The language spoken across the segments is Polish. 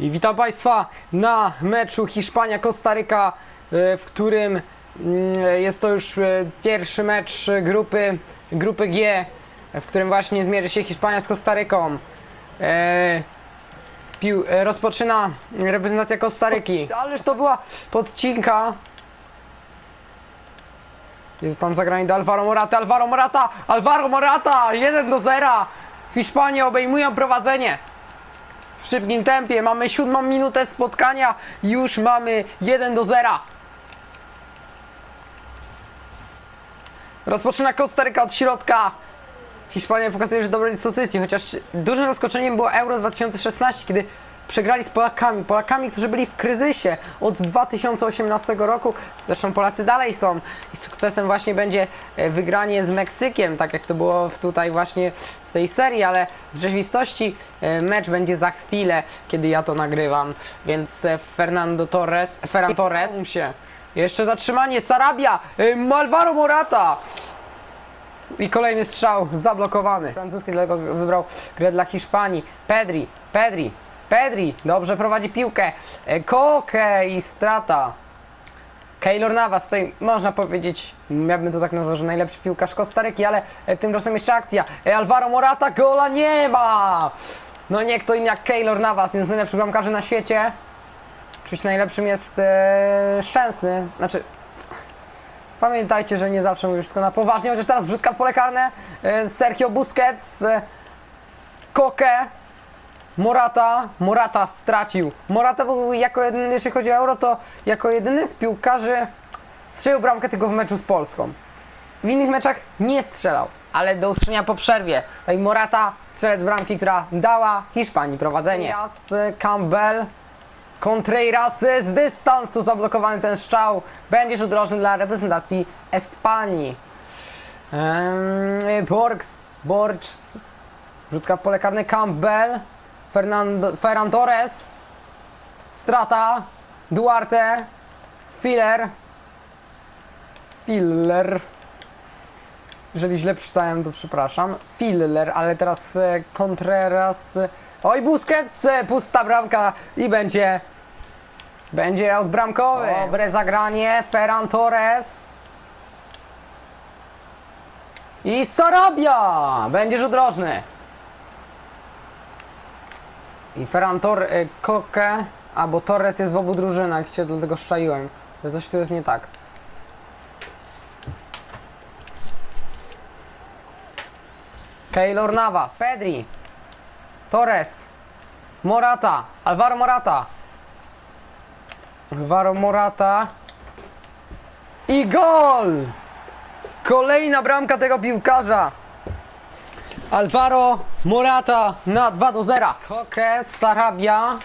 I witam Państwa na meczu Hiszpania-Kostaryka, e, w którym mm, jest to już e, pierwszy mecz grupy, grupy G, w którym właśnie zmierzy się Hiszpania z Kostaryką. E, rozpoczyna reprezentacja Kostaryki. Ależ to była podcinka. Jest tam zagranie do Alvaro Morata, Alvaro Morata, Alvaro Morata, 1 do 0. Hiszpanie obejmują prowadzenie w szybkim tempie. Mamy siódmą minutę spotkania. Już mamy 1 do 0. Rozpoczyna Kostaryka od środka. Hiszpania pokazuje, że dobre dyspozycji, chociaż dużym zaskoczeniem było Euro 2016, kiedy przegrali z Polakami. Polakami, którzy byli w kryzysie od 2018 roku. Zresztą Polacy dalej są. I sukcesem właśnie będzie e, wygranie z Meksykiem, tak jak to było tutaj właśnie w tej serii, ale w rzeczywistości e, mecz będzie za chwilę, kiedy ja to nagrywam. Więc e, Fernando Torres, Ferran Torres. Jeszcze zatrzymanie, Sarabia, Malvaro Morata. I kolejny strzał zablokowany. Francuski dlatego wybrał grę dla Hiszpanii. Pedri, Pedri, Pedri, dobrze prowadzi piłkę. E, Koke i strata. Keylor Navas, tutaj można powiedzieć, ja bym to tak nazwał, że najlepszy piłkarz Kostaryki, ale e, tymczasem jeszcze akcja. E, Alvaro Morata, gola nie ma! No nie kto inny jak Keylor Navas, jeden z najlepszych bramkarzy na świecie. Oczywiście najlepszym jest e, Szczęsny, znaczy Pamiętajcie, że nie zawsze mówię wszystko na poważnie, chociaż teraz wrzutka w pole karne. e, Sergio Busquets, e, Koke, Morata. Morata stracił. Morata był jako jedyny, jeśli chodzi o Euro, to jako jedyny z piłkarzy strzelił bramkę tylko w meczu z Polską. W innych meczach nie strzelał, ale do usłyszenia po przerwie. Tutaj Morata, strzelec bramki, która dała Hiszpanii prowadzenie. Jas, Campbell, Contreras z dystansu zablokowany ten strzał. Będzie rzut rożny dla reprezentacji Espanii. Ehm, Borgs, Borgs, rzutka w pole karne Campbell, Fernando, Ferran Torres, strata, Duarte, Filler, Filler. Jeżeli źle przeczytałem, to przepraszam. Filler, ale teraz e, Contreras. Oj, Busquets, e, pusta bramka i będzie. Będzie odbramkowy. Dobre zagranie, Ferran Torres. I Sarabia! Będzie rzut rożny. I Ferran Tor... e, Koke... A, bo Torres jest w obu drużynach, się do tego szczaiłem. Że coś tu jest nie tak. Keylor Navas, Pedri, Torres, Morata, Alvaro Morata. Alvaro Morata. I gol! Kolejna bramka tego piłkarza. Alvaro Morata na 2 do 0. Koke, Sarabia.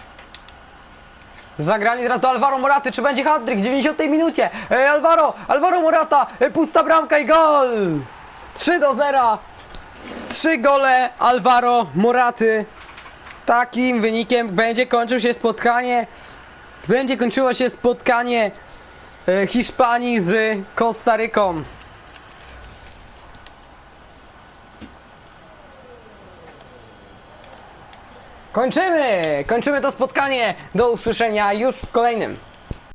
Zagranie teraz do Alvaro Moraty, czy będzie hat-trick w 90 minucie? Ej, Alvaro, Alvaro Morata, e, pusta bramka i gol! 3 do 0. Trzy gole Alvaro Moraty. Takim wynikiem będzie kończył się spotkanie. Będzie kończyło się spotkanie e, Hiszpanii z Kostaryką. Kończymy! Kończymy to spotkanie. Do usłyszenia już w kolejnym.